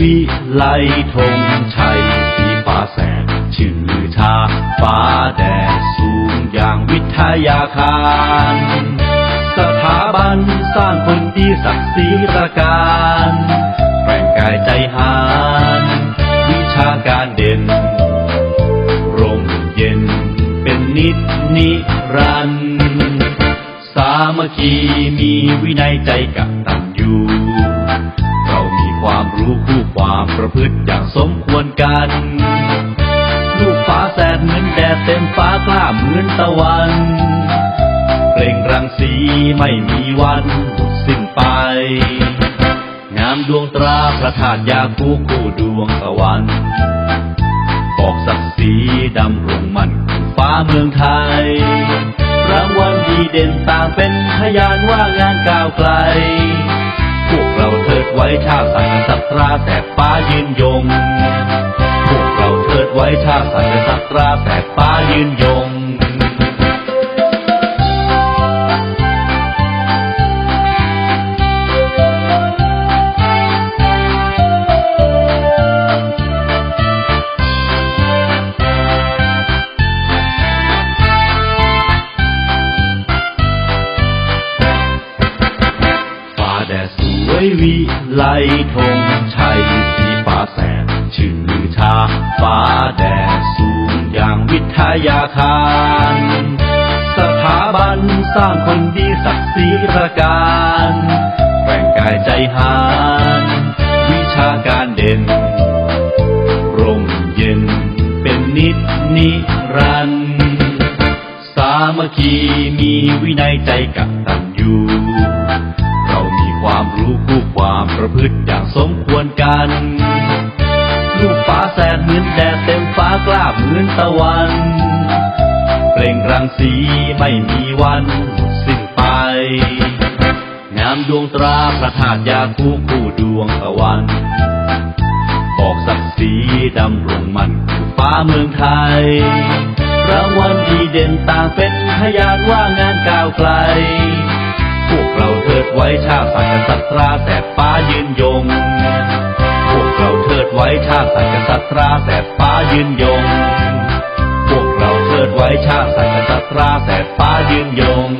วิไลธงชัยสีฟ้าแสงชื่อชาฟ้าแดดสูงอย่างวิทยาคาร สถาบันสร้างคนดีศักดิ์ศรีประการแรงกายใจหารวิชาการเด่น ร่มเย็นเป็นนิดนิรันต์สามัคคีมีวินัยใจกับตัน รู้คู่ความประพฤติอย่างสมควรกัน ลูกฟ้าแสดเหมือนแดดเต็มฟ้ากล้าเหมือนตะวันเปล่งรังสีไม่มีวันหมดสิ้นไป งามดวงตราพระธาตุยาคูคู่ดวงตะวัน บอกศักดิ์ศรีดำรงมันคู่ฟ้าเมืองไทย รางวัลดีเด่นต่างเป็นพยานว่างานก้าวไกล วกเราเทิดไว้ชาติสันสัตราแสบฟ้ายืนยง พวกเราเทิดไว้ชาติสันสัตราแสบฟ้ายืนยง แดดสวยวิไลธงชัยสีฟ้าแสงชื่อชาฟ้าแดดสูงอย่างวิทยาคาร สถาบันสร้างคนดีศักดิ์ศรีประการแรงกายใจหารวิชาการเด่น ร่มเย็นเป็นนิดนิรันดร์สามัคคีมีวินัยใจกับตันยูเรามี ความรู้คู่ความประพฤติอย่างสมควรกัน ลูกฟ้าแสดเหมือนแดดเต็มฟ้ากล้าเหมือนตะวัน เปล่งรังสีไม่มีวันสิ้นไป งามดวงตราพระธาตุยาคูคู่ดวงตะวัน บอกศักดิ์ศรีดำรงมันคู่ฟ้าเมืองไทยรางวัลดีเด่นต่างเป็นพยานว่างานก้าวไกล ไว้ชาติสักดิ์สัตราแสบฟ้ายืนยง พวกเราเทิดไว้ชาติสักดิ์สัตราแสบฟ้ายืนยง พวกเราเทิดไว้ชาติสักดิ์สัตราแสบฟ้ายืนยง